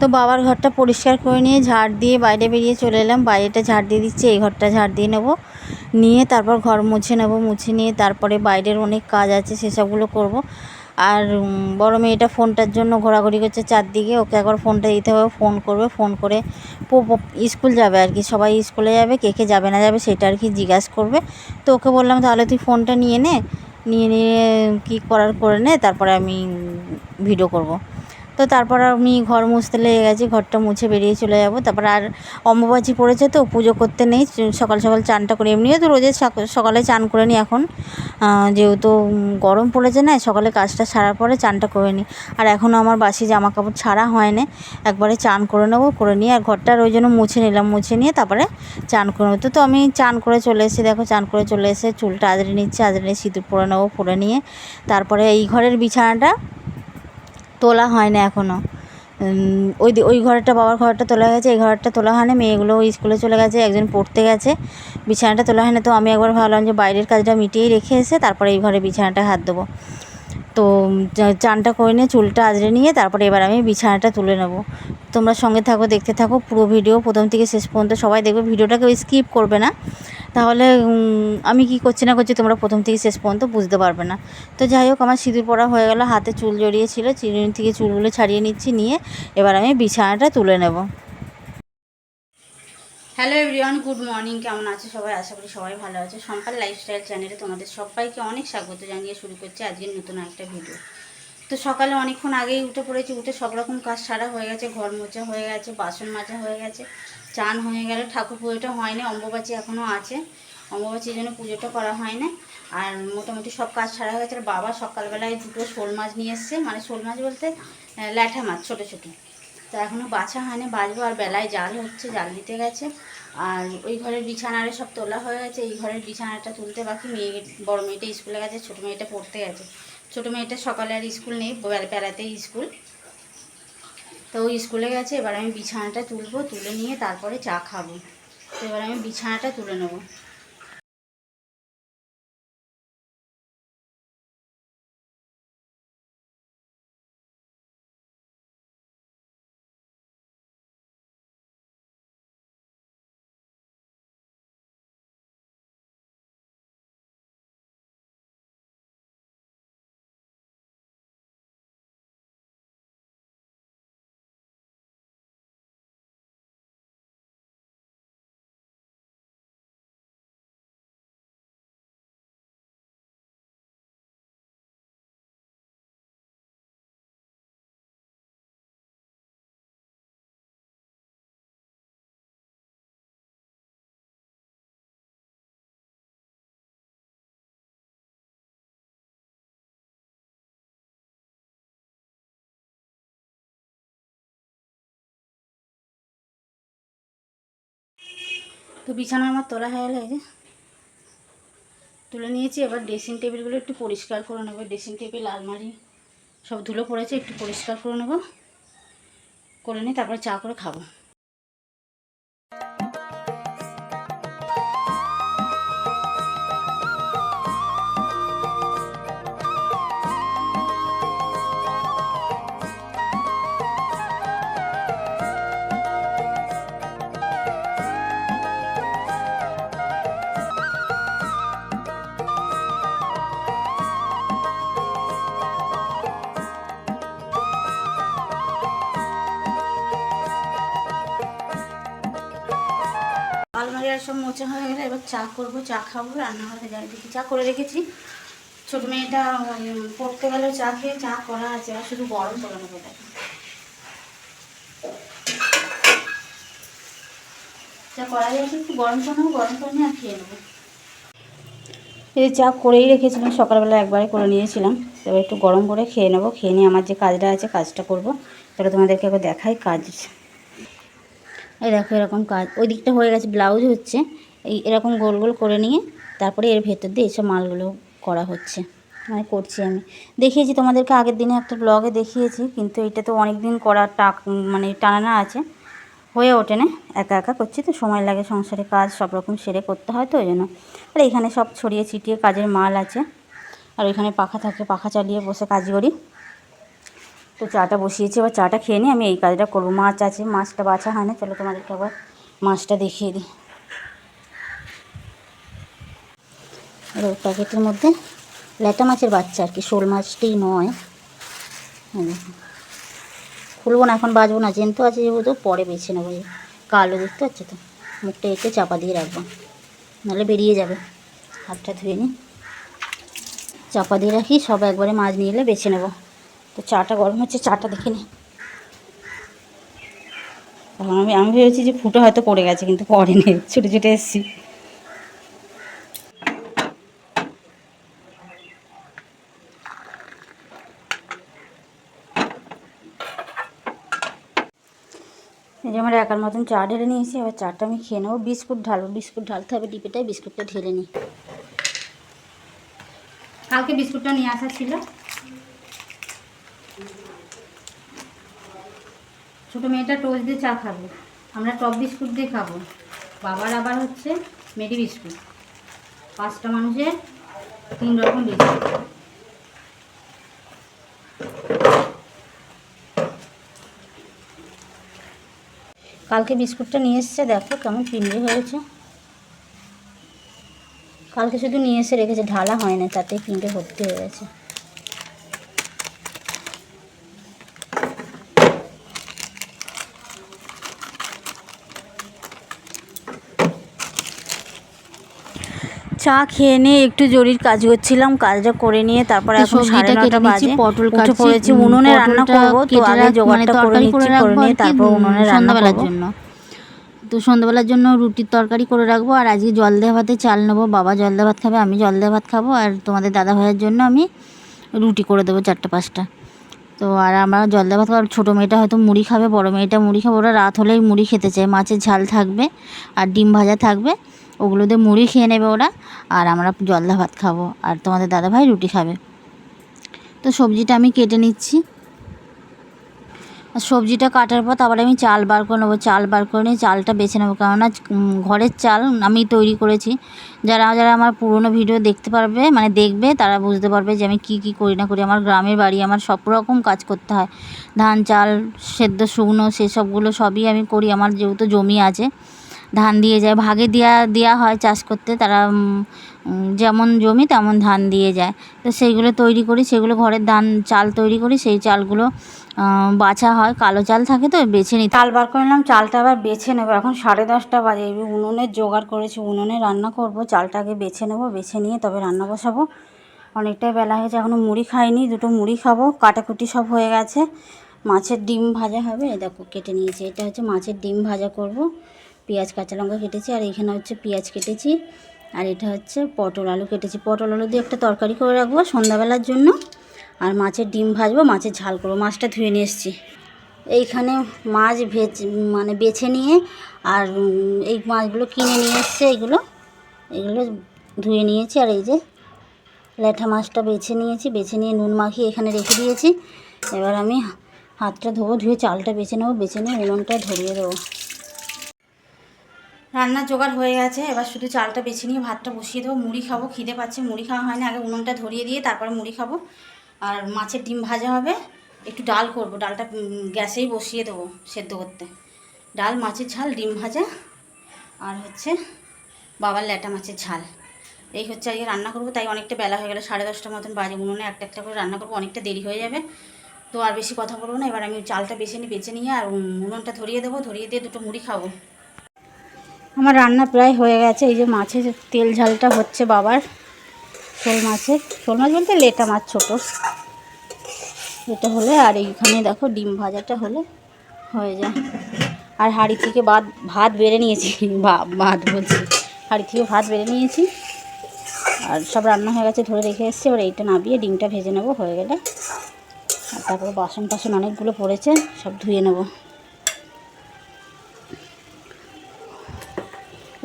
তো বাবার ঘরটা পরিষ্কার করে নিয়ে ঝাড় দিয়ে বাইরে বেরিয়ে চলে এলাম। বাইরেটা ঝাড় দিয়ে দিচ্ছি, এই ঘরটা ঝাড় দিয়ে নেব। নিয়ে তারপর ঘর মুছে নেব, মুছে নিয়ে তারপরে বাইরের অনেক কাজ আছে, সেসবগুলো করব। আর বড় মেয়েটা ফোনটার জন্য ঘোরাঘুরি করছে চারদিকে, ওকে একবার ফোনটা দিতে হবে, ফোন করবে, ফোন করে স্কুল যাবে আর কি, সবাই স্কুলে যাবে, কে কে যাবে না যাবে সেটা আর কি জিজ্ঞাসা করবে। তো ওকে বললাম, তাহলে তুই ফোনটা নিয়ে নে, নিয়ে নিয়ে, কী করার করে নে, তারপরে আমি ভিডিও করব। তো তারপর আমি ঘর মুছতে লেগে গেছি, ঘরটা মুছে বেরিয়ে চলে যাব। তারপর আর অম্বুবাচি পড়েছে তো, পুজো করতে নেই, সকাল সকাল চানটা করে এমনিও তো রোজে সক- সকালে চান করে নিই এখন। যেহেতু গরম পড়েছে না, সকালে কাজটা সারার পরে চানটা করে নিই আর এখনও আমার বাসি জামা কাপড় ছাড়া হয় না, একবারে চান করে নেব, করে নিয়ে আর ঘরটার ওই জন্য মুছে নিলাম, মুছে নিয়ে তারপরে চান করে নেব। তো আমি চান করে চলে এসেছি, দেখো চান করে চলে এসে চুলটা আদরে নিচ্ছে নিয়ে সিঁদুর পরে নেব, পরে নিয়ে তারপরে এই ঘরের বিছানাটা তোলা হয় না এখনও ওই ওই ঘরটা, বাবার ঘরটা তোলা গেছে এই ঘরটা তোলা হয় না মেয়েগুলো ওই স্কুলে চলে গেছে, একজন পড়তে গেছে, বিছানাটা তোলা হয় না তো আমি একবার ভাবলাম যে বাইরের কাজটা মিটিয়েই রেখে এসে তারপরে এই ঘরে বিছানাটা হাত দেবো। তো চানটা করে নিয়ে, চুলটা আজরে নিয়ে তারপরে এবার আমি বিছানাটা তুলে নেব। তোমরা সঙ্গে থাকো, দেখতে থাকো, পুরো ভিডিও প্রথম থেকে শেষ পর্যন্ত সবাই দেখবে, ভিডিওটাকে স্কিপ করবে না। তাহলে আমি কি করছি না করছি তোমরা প্রথম থেকে শেষ পর্যন্ত বুঝতে পারবে না। তো যাই হোক, আমার সিঁদুর পরা হয়ে গেল, হাতে চুল জড়িয়েছিল, চিরুনি থেকে চুলগুলো ছাড়িয়ে নিচ্ছি, নিয়ে এবার আমি বিছানাটা তুলে নেব। হ্যালো এভরিওয়ান, গুড মর্নিং, কেমন আছে সবাই? আশা করি সবাই ভালো আছে। সম্পাল লাইফস্টাইল চ্যানেলে তোমাদের সবাইকে অনেক স্বাগত জানিয়ে শুরু করছি আজকের নতুন একটা ভিডিও। তো সকালে অনেকক্ষণ আগেই উঠে পড়েছি, উঠে সব রকম কাজ সারা হয়ে গেছে, ঘর মোছা হয়ে গেছে, বাসন মাজা হয়ে গেছে। চান হয়ে গেল, ঠাকুর পুজোটা হয়নি, অম্বুবাচী এখনও আছে। অম্বুবাচীর জন্য পুজোটা করা হয় না আর মোটামুটি সব কাজ ছাড়া হয়ে গেছে। আর বাবা সকালবেলায় দুটো শোল মাছ নিয়ে এসছে। মানে শোল মাছ বলতে ল্যাঠা মাছ, ছোটো ছোটো। তো এখনও বাছা হয়নি বাজবো আর বেলায় জাল হচ্ছে, জাল দিতে গেছে। আর ওই ঘরের বিছানারে সব তোলা হয়ে গেছে। এই ঘরের বিছানাটা তুলতে বাকি মেয়ে, বড় মেয়েটা স্কুলে গেছে, ছোটো মেয়েটা পড়তে গেছে। ছোটো মেয়েটা সকালে আর স্কুল নেই, বেলা- বেলাতেই স্কুল। তো ওই স্কুলে গেছে, এবার আমি বিছানাটা তুলবো, তুলে নিয়ে তারপরে চা খাব। তো এবার আমি বিছানাটা তুলে নেব। তো বিছানা আমার তোলা হয়ে গেলে যে। তুলে নিয়েছি, এবার ড্রেসিং টেবিলগুলো একটু পরিষ্কার করে নেব। ড্রেসিং টেবিল আলমারি সব ধুলো পড়েছে, একটু পরিষ্কার করে নেব। করে নিয়ে তারপরে চা করে খাব। সব মোচা হয়ে গেলে এবার চা করব, চা খাব, রান্নাঘরে যাই দেখি, চা করে রেখেছি। ছোটো মেয়েটা পড়তে গেলে চা খেয়ে চা করা আছে আর শুধু গরম করে নেব চা করা নেব, গরম নিয়ে আর খেয়ে নেব। এই চা করেই রেখেছিলাম, সকালবেলা একবারে করে নিয়েছিলাম। এবার একটু গরম করে খেয়ে নেব, খেয়ে নিয়ে আমার যে কাজটা আছে কাজটা করব তাহলে তোমাদেরকে একবার দেখাই কাজ। এই দেখো এরকম কাজ। ওই দিকটা হয়ে গেছে ব্লাউজ হচ্ছে। এই এরকম গোল গোল করে নিয়ে তারপরে এর ভেতর দিয়ে এইসব মালগুলো করা হচ্ছে। মানে করছি আমি। দেখিয়েছি তোমাদেরকে, আগের দিনে একটা ব্লগে দেখিয়েছি, কিন্তু এটা তো অনেক দিন করা টাক মানে টানানা আছে। হয়ে ওঠে না, একা একা করছি তো, সময় লাগে সংসারে কাজ সব রকম সেরে করতে হয় তো, ওই জন্য। আর এখানে সব ছড়িয়ে ছিটিয়ে কাজের মাল আছে। আর ওইখানে পাখা থাকে, পাখা চালিয়ে বসে কাজ করি। তো তো চাটা বসিয়েছি, এবার চাটা খেয়ে নিই আমি এই কাজটা করব। মাছ আছে, মাছটা বাছা হয় না, চলো তোমাদেরকে আবার মাছটা দেখিয়ে দিই। আর ওই প্যাকেটের মধ্যে ল্যাটা মাছের বাচ্চা আর কি, শোল মাছটি নয়। খুলবো না, এখন বাজবো না, জেন্ত আছে যেহেতু, পরে বেছে নেব কালো দেখতে পাচ্ছ তো? মুখটা একটু চাপা দিয়ে রাখব, নাহলে বেরিয়ে যাবে। হাতটা ধুয়ে নিই চাপা দিয়ে রাখি, সব একবারে মাছ নিয়ে এলে বেছে নেব। তো চাটা গরম হচ্ছে, চাটা দেখে এখন আমি আমি ভেবেছি যে ফুটো হয়তো পড়ে গেছে, কিন্তু পড়েনি, ছুটে ছুটে এসেছি। এই যে আমার একার মতন চা ঢেলে নিয়েছি, এবার চাটা আমি খেয়ে নেব। বিস্কুট ঢালবো, বিস্কুট ঢালতে হবে ডিপেটায়, বিস্কুটটা ঢেলে নিই কালকে বিস্কুটটা নিয়ে আসা ছিল। ছোটো মেয়েটা টোস্ট দিয়ে চা খাব। আমরা টপ বিস্কুট দিয়ে খাব। বাবার আবার হচ্ছে মেরি বিস্কুট। পাঁচটা মানুষের তিন রকম বিস্কুট। কালকে বিস্কুটটা নিয়ে এসছে, দেখো কেমন পিন্ডি হয়েছে। কালকে শুধু নিয়ে এসে রেখেছে, ঢালা হয় না তাতে পিন্ডে ভর্তি হয়ে গেছে। চা খেয়ে নিয়ে একটু জরির কাজ করছিলাম কাজটা করে নিয়ে তারপরে এখন সাড়ে নটা বাজে। পটল কাটছি, পড়েছি উনুনে রান্না করব তো আগে জোগাড়টা মানে করে তরকারি নিচ্ছি করে করে নিয়ে তারপর উনুনে রান্না করব। জন্য। তো সন্ধ্যাবেলার জন্য রুটির তরকারি করে রাখব আর আজকে জল দেওয়া ভাতে চাল নেব বাবা জল দেওয়া ভাত খাবে আমি জল দেওয়া ভাত খাব আর তোমাদের দাদা ভাইয়ের জন্য আমি রুটি করে দেবো চারটে পাঁচটা। তো আর আমরা জল দেওয়া ভাত খাব ছোটো মেয়েটা হয়তো মুড়ি খাবে বড় মেয়েটা মুড়ি খাবে ওরা রাত হলেই মুড়ি খেতে চায় মাছের ঝাল থাকবে আর ডিম ভাজা থাকবে ওগুলো দিয়ে মুড়ি খেয়ে নেবে ওরা, আর আমরা জলদা ভাত খাব। আর তোমাদের দাদা ভাই রুটি খাবে। তো সবজিটা আমি কেটে নিচ্ছি। আর সবজিটা কাটার পর তারপরে আমি চাল বার করে নেব। চাল বার করে নিয়ে চালটা বেছে নেব। কেননা ঘরের চাল আমি তৈরি করেছি। যারা যারা আমার পুরনো ভিডিও দেখতে পারবে মানে দেখবে, তারা বুঝতে পারবে যে আমি কি কি করি না করি। আমার গ্রামের বাড়ি, আমার সব রকম কাজ করতে হয়। ধান, চাল, সেদ্ধ, শুকনো, সেসবগুলো সবই আমি করি। আমার যেহেতু জমি আছে ধান দিয়ে যায়। ভাগে দেওয়া দেওয়া হয় চাষ করতে, তারা যেমন জমি তেমন ধান দিয়ে যায়। তো সেইগুলো তৈরি করি, সেগুলো ঘরের ধান, চাল তৈরি করি, সেই চালগুলো বাছা হয়। কালো চাল থাকে তো, বেছে নিই চাল বার করে নিলাম, চালটা আবার বেছে নেব। এখন সাড়ে দশটা বাজে, এই উনুনের জোগাড় করেছি, উনুনে রান্না করব। চালটা আগে বেছে নেব, বেছে নিয়ে তবে রান্না বসাবো। অনেকটাই বেলা হয়েছে এখনও মুড়ি খাইনি, দুটো মুড়ি খাব। কাটাকুটি সব হয়ে গেছে। মাছের ডিম ভাজা হবে দেখো কেটে নিয়েছি। এটা হচ্ছে মাছের ডিম ভাজা করব। পেঁয়াজ, কাঁচা লঙ্কা কেটেছি আর এখানে হচ্ছে পেঁয়াজ কেটেছি। আর এটা হচ্ছে পটল আলু কেটেছি। পটল আলু দিয়ে একটা তরকারি করে রাখব সন্ধ্যাবেলার জন্য। আর মাছের ডিম ভাজবো, মাছের ঝাল করব। মাছটা ধুয়ে নিয়ে এসেছি। এইখানে মাছ ভেজ মানে বেছে নিয়ে আর এই মাছগুলো কিনে নিয়ে এসছে এগুলো। এগুলো ধুয়ে নিয়েছি আর এই যে ল্যাঠা মাছটা বেছে নিয়েছি। বেছে নিয়ে নুন মাখিয়ে এখানে রেখে দিয়েছি। এবার আমি হাতটা ধোবো, ধুয়ে চালটা বেছে নেব। বেছে নিয়ে উনুনটা ধরিয়ে দেবো। রান্নার জোগাড় হয়ে গেছে, এবার শুধু চালটা বেছে নিয়ে ভাতটা বসিয়ে দেবো। মুড়ি খাব, খিদে পাচ্ছে, মুড়ি খাওয়া হয় না, আগে উনুনটা ধরিয়ে দিয়ে তারপরে মুড়ি খাব। আর মাছের ডিম ভাজা হবে, একটু ডাল করব, ডালটা গ্যাসেই বসিয়ে দেবো সেদ্ধ করতে। ডাল, মাছের ঝাল, ডিম ভাজা, আর হচ্ছে বাবার ল্যাটা মাছের ঝাল। এই হচ্ছে আজকে রান্না করব, তাই অনেকটা বেলা হয়ে গেলো, সাড়ে দশটার মতন বাজে। উনুনে একটা একটা করে রান্না করব, অনেকটা দেরি হয়ে যাবে। তো আর বেশি কথা বলব না, এবার আমি চালটা বেছে নিই বেছে নিয়ে আর উনুনটা ধরিয়ে দেবো, ধরিয়ে দিয়ে দুটো মুড়ি খাব। আমার রান্না প্রায় হয়ে গেছে। এই যে মাছের তেল ঝালটা হচ্ছে বাবার। শোল মাছের। শোল মাছ বলতে লেটা মাছ ছোটো। এটা হলে আর এইখানে দেখো ডিম ভাজাটা হলে হয়ে যায়। আর হাঁড়ি থেকে ভাত ভাত বেড়ে নিয়েছি। ভাত বলছি। হাঁড়ি থেকে ভাত বেড়ে নিয়েছি। আর সব রান্না হয়ে গেছে, ধরে রেখে এসেছি। এবার এইটা নাবিয়ে ডিমটা ভেজে নেব হয়ে গেলে। আর তারপরে বাসন টাসন অনেকগুলো পড়েছে, সব ধুয়ে নেব।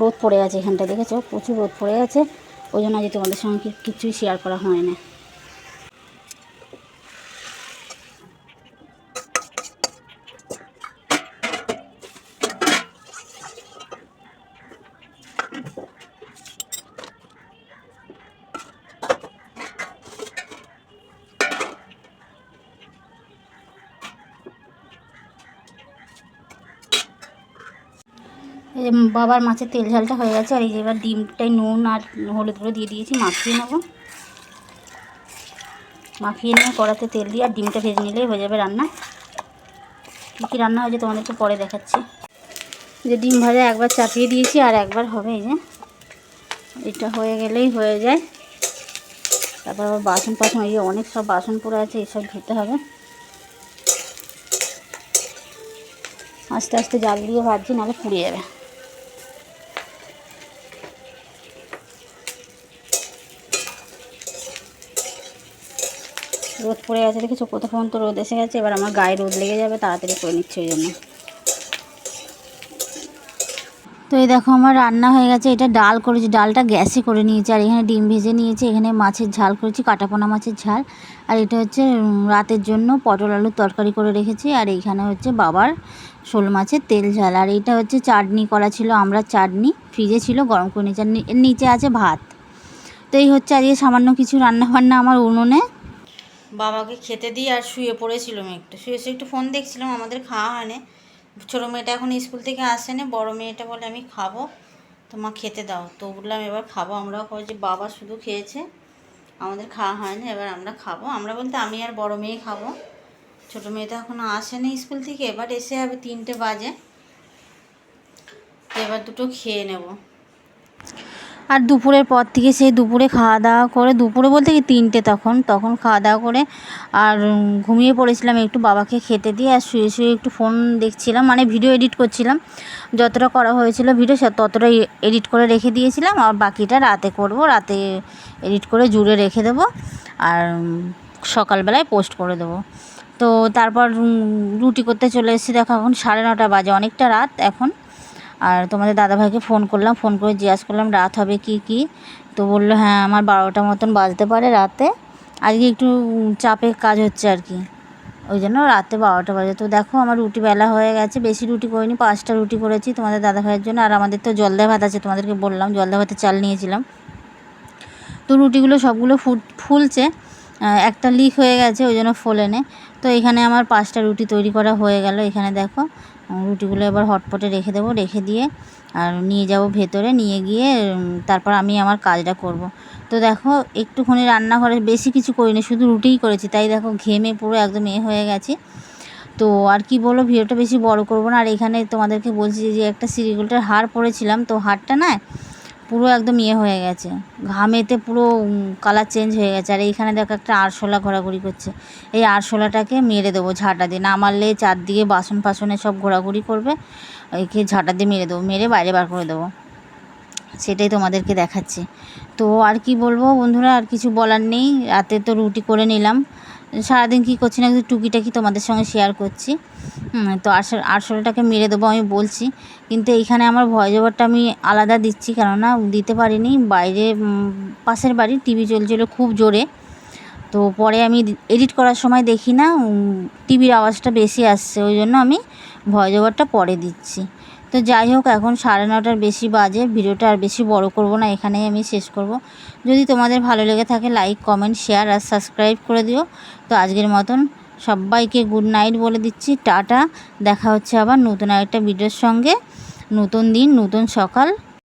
রোদ পড়ে আছে এখানটা দেখেছ? প্রচুর রোদ পড়ে আছে। ওই জন্য আজ তোমাদের সঙ্গে কিছুই শেয়ার করা হয় না। বাবার মাছের তেল ঝালটা হয়ে গেছে, আর এই যে এবার ডিমটাই নুন আর হলুদ গুঁড়ো দিয়ে দিয়েছি, মাখিয়ে নেব। মাখিয়ে নিয়ে কড়াতে তেল দিয়ে আর ডিমটা ভেজে নিলেই হয়ে যাবে রান্না। কী কী রান্না হয়েছে, তোমাদেরকে পরে দেখাচ্ছি। যে ডিম ভাজা একবার চাপিয়ে দিয়েছি, আর একবার হবে এই যে। এটা হয়ে গেলেই হয়ে যায়। তারপর আবার বাসন টাসন, এই অনেক সব বাসন পড়ে আছে এইসব ধুতে হবে। আস্তে আস্তে জাল দিয়ে ভাজছি, নাহলে পুড়ে যাবে। রোদ পড়ে গেছে দেখেছ কতক্ষণ তো রোদ এসে গেছে, এবার আমার গায়ে রোদ লেগে যাবে, তাড়াতাড়ি করে নিচ্ছে ওই জন্য। তো এই দেখো, আমার রান্না হয়ে গেছে, এটা ডাল করেছি, ডালটা গ্যাসে করে নিয়েছি, আর এখানে ডিম ভেজে নিয়েছি, এখানে মাছের ঝাল করেছি, কাটাপোনা মাছের ঝাল, আর এটা হচ্ছে রাতের জন্য পটল আলুর তরকারি করে রেখেছি, আর এইখানে হচ্ছে বাবার শোল মাছের তেল ঝাল, আর এটা হচ্ছে চাটনি করা ছিল, আমরা চাটনি, ফ্রিজে ছিল, গরম করে নিয়েছি, আর নিচে আছে ভাত। তো এই হচ্ছে আজকে সামান্য কিছু রান্না বান্না আমার উনুনে বাবাকে খেতে দিয়ে আর শুয়ে পড়েছিলাম একটু শুয়ে শুয়ে একটু ফোন দেখছিলাম, আমাদের খাওয়া হয়নি। ছোটো মেয়েটা এখন স্কুল থেকে আসেনি, বড় মেয়েটা বলে আমি খাব, তো মা খেতে দাও। তো বললাম এবার খাব আমরাও যে বাবা শুধু খেয়েছে, আমাদের খাওয়া হয়নি, এবার আমরা খাব। আমরা বলতে আমি আর বড় মেয়ে খাব। ছোটো মেয়েটা এখনও আসেনি স্কুল থেকে, এবার এসে হবে তিনটে বাজে। এবার দুটো খেয়ে নেব। আর দুপুরের পর থেকে সেই দুপুরে খাওয়া দাওয়া করে, দুপুরে বলতে কি তিনটে তখন তখন খাওয়া দাওয়া করে আর ঘুমিয়ে পড়েছিলাম, একটু বাবাকে খেতে দিয়ে আর শুয়ে শুয়ে একটু ফোন দেখছিলাম মানে ভিডিও এডিট করছিলাম। যতটা করা হয়েছিল ভিডিও, সে ততটা এডিট করে রেখে দিয়েছিলাম আর বাকিটা রাতে করব, রাতে এডিট করে জুড়ে রেখে দেবো আর সকালবেলায় পোস্ট করে দেবো। তো তারপর রুটি করতে চলে এসেছি, দেখো এখন সাড়ে নটা বাজে, অনেকটা রাত এখন। আর তোমাদের দাদাভাইকে ফোন করলাম ফোন করে জিজ্ঞাসা করলাম, রাত হবে কি কি? তো বলল হ্যাঁ আমার বারোটা মতন বাজতে পারে রাতে। আজকে একটু চাপের কাজ হচ্ছে আর কি। ওই জন্য রাতে বারোটা বাজে। তো দেখো, আমার রুটি বেলা হয়ে গেছে। বেশি রুটি করিনি, পাঁচটা রুটি করেছি তোমাদের দাদাভাইয়ের জন্য। আর আমাদের তো জলদা ভাত আছে, তোমাদেরকে বললাম জলদা ভাতে চাল নিয়েছিলাম। তো রুটিগুলো সবগুলো ফুট, ফুলছে। একটা লিক হয়ে গেছে, ওই জন্য ফোলেনে। তো এখানে আমার পাঁচটা রুটি তৈরি করা হয়ে গেল, এখানে দেখো। রুটিগুলো এবার হটপটে রেখে দেবো, রেখে দিয়ে আর নিয়ে যাব ভেতরে, নিয়ে গিয়ে তারপর আমি আমার কাজটা করব। তো দেখো, একটুখানি রান্নাঘরে বেশি কিছু করিনি, শুধু রুটিই করেছি। তাই দেখো, ঘেমে পুরো একদম এ হয়ে গেছে। তো আর কি বলো, ভিডিওটা বেশি বড় করব না। আর এখানে তোমাদেরকে বলছি যে, একটা সিরিগুলটার হার পরেছিলাম। তো হারটা না পুরো একদম ইয়ে হয়ে গেছে। ঘামেতে পুরো কালার চেঞ্জ হয়ে গেছে। আর এইখানে দেখো একটা আরশোলা ঘোরাঘুরি করছে। এই আরশোলাটাকে মেরে দেবো ঝাঁটা দিয়ে। না মারলে চারদিকে বাসন ফাসনে সব ঘোরাঘুরি করবে। ওইকে ঝাঁটা দিয়ে মেরে দেবো। মেরে বাইরে বার করে দেবো। সেটাই তোমাদেরকে দেখাচ্ছি। তো আর কি বলব বন্ধুরা? আর কিছু বলার নেই। রাতে তো রুটি করে নিলাম। সারাদিন কী করছি না, একটু টুকিটাকি তোমাদের সঙ্গে শেয়ার করছি। তো আরশো আরশোলাটাকে মেরে দেবো আমি বলছি। কিন্তু এইখানে আমার ভয়েস ওভারটা আমি আলাদা দিচ্ছি, কেননা দিতে পারিনি। বাইরে পাশের বাড়ি টিভি চলছিল খুব জোরে। তো পরে আমি এডিট করার সময় দেখি না টিভির আওয়াজটা বেশি আসছে, ওই জন্য আমি ভয়েস ওভারটা পরে দিচ্ছি। তো যাই হোক, এখন সাড়ে নটার বেশি বাজে। ভিডিওটা আর বেশি বড় করব না, এখানেই আমি শেষ করব। যদি তোমাদের ভালো লেগে থাকে লাইক কমেন্ট শেয়ার আর সাবস্ক্রাইব করে দিও। তো আজকের মতন সবাইকে গুড নাইট বলে দিচ্ছি, টাটা। দেখা হচ্ছে আবার নতুন আরেকটা ভিডিওর সঙ্গে। নতুন দিন, নতুন সকাল।